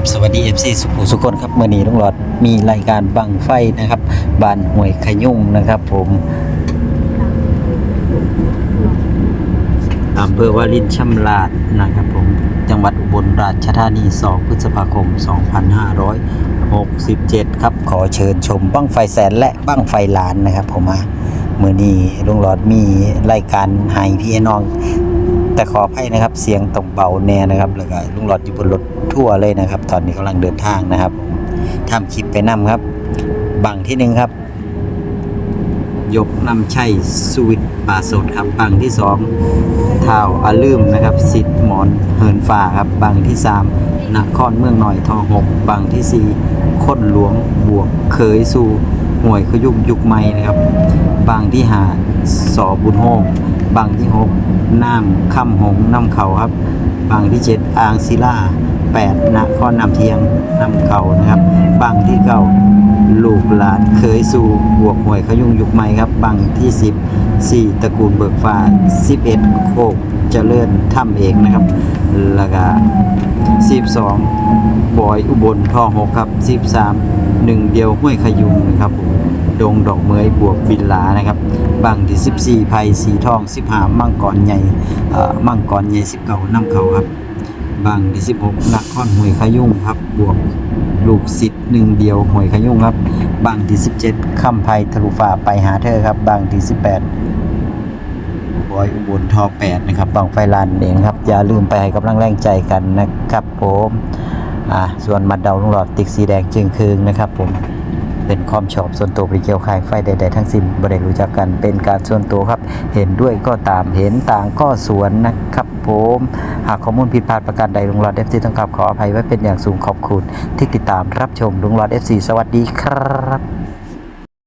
ครับสวัสดี FC สุขุสุคนครับเมื่อนี้ลุงหลอดมีรายการบังไฟนะครับบานหวยขยุ่งนะครับผมอำเภอวารินชำราบนะครับผมจังหวัดอุบลราชธานี 2 พฤษภาคม 2567 ครับขอเชิญชมบั้งไฟแสนและบั้งไฟล้านนะครับผมอะเมื่อนี้ลุงหลอดมีรายการให้พี่น้อง แต่ขออภัยนะครับ เสียงตรงเบาแน่นะครับแล้วก็ลุงหลอดอยู่บนรถทั่วเลยนะครับ ตอนนี้กำลังเดินทางนะครับทำคลิปไปนํครับ บังที่หนึ่งครับ ยกนำชัยสวิตป่าสดครับ บังที่สองเท้าอาลืมนะครับ สิทธิ์หมอนเหินฟ้าครับ บังที่สามนครเมืองหน่อยทองหกบังที่สี่ค้นหลวงบวกเคยสู่ห่วยขยุกยุคใหม่นะครับ บางที่หาสอบุญโฮม บางที่หกน้ำค่ำหงน้ำเขาครับ บางที่เจ็ดอ่างศิลาแปดนครนำเทียงนำเขานะครับ บางที่เก้าลูกหลานเคยสู่บวกหวยขยุ่งยุคใหม่ครับบางที่สิบสี่ตระกูลเบิกฟ้าสิบเอ็ดโคกเจริญถ้ำเอกนะครับ แล้วก็สิบสองบอยอุบลท่อหกครับสิบสามหนึ่งเดียวห้วยขยุงนะครับผม ดงดอกเมยบวกบินลานะครับบางที่14ไผ่สีทอง15มังกรใหญ่มังกรใหญ่19น้ำเขาครับบางที่16นครห้วยขยุ่งครับบวกลูกศิษย์หนึ่งเดียวหวยขยุ่งครับ บางที่17คำไผ่ทะลุฟ้าไปหาเธอครับ บางที่18บอยอุบลทอ8นะครับบางไฟลานเองครับ อย่าลืมไปให้กำลังแรงใจกันนะครับผมอ่าส่วนมัดเดาลุงหลอดติ๊กสีแดงจึงคืงนะครับผม เป็นความชอบส่วนตัวไปเกี่ยวขายไฟใด ๆ ทั้งสิ้นบริรู้จักกันเป็นการส่วนตัวครับ เห็นด้วยก็ตามเห็นต่างก็สวนนะครับผมหากข้อมูลผิดพลาดประการใดลุงหลอด FC ต้องกราบขออภัยไว้เป็นอย่างสูงขอบคุณที่ติดตามรับชมลุงหลอด FC สวัสดีครับ